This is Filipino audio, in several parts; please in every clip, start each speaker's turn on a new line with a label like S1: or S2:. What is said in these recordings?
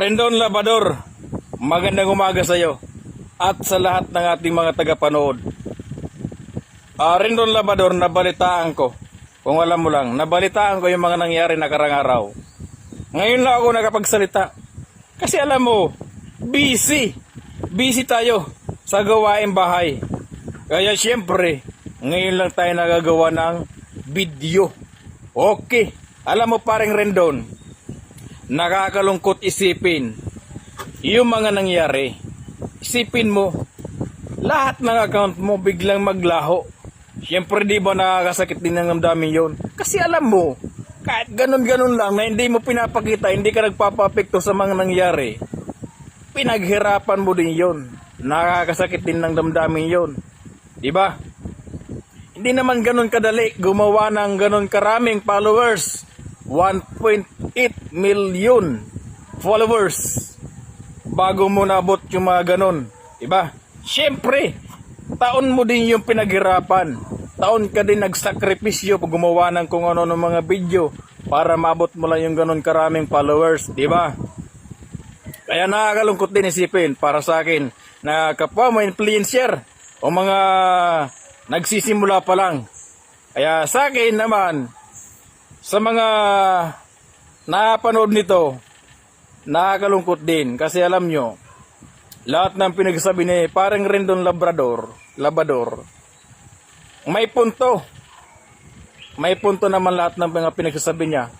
S1: Rendon Labador, magandang umaga sa iyo at sa lahat ng ating mga tagapanood. Ah, Rendon Labador, nabalitaan ko. Kung alam mo lang, nabalitaan ko yung mga nangyari na karang araw. Ngayon lang ako nakapagsalita. Kasi alam mo, busy. Busy tayo sa gawain bahay. Kaya siyempre, ngayon lang tayo nagagawa ng video. Okay. Alam mo parang Rendon, nakakalungkot isipin yung mga nangyari. Isipin mo, lahat ng account mo biglang maglaho. Siyempre di ba nakakasakit din ng damdamin yon? Kasi alam mo, kahit ganun-ganun lang na hindi mo pinapakita, hindi ka nagpapapekto sa mga nangyari, pinaghirapan mo din yon. Nakakasakit din ng damdamin yon. Di ba? Hindi naman ganun kadali gumawa ng ganun karaming followers. 1.8 million followers bago mo nabot yung mga ganun. Diba? Siyempre, taon mo din yung pinaghirapan. Taon ka din nagsakripisyo pag gumawa ng kung ano ng mga video para mabot mo lang yung ganun karaming followers. Diba? Kaya nakakalungkot din isipin para sa akin na kapwa mo influencer o mga nagsisimula pa lang. Kaya sa akin naman, sa mga napanood nito, nakakalungkot din kasi alam nyo, lahat ng pinagsabi ni parang Rendon Labrador, Labrador, may punto. May punto naman lahat ng mga pinagsasabi niya.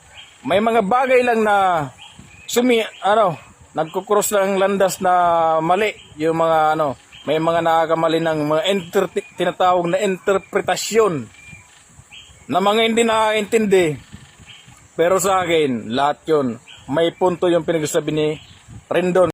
S1: May mga bagay lang na sumi, ano, nagkukross lang landas na mali. Yung mga, ano, may mga nakakamali ng mga inter, tinatawag na interpretasyon na mga hindi nakakaintindi. Pero sa akin, lahat yun, may punto yung pinagsasabi ni Rendon.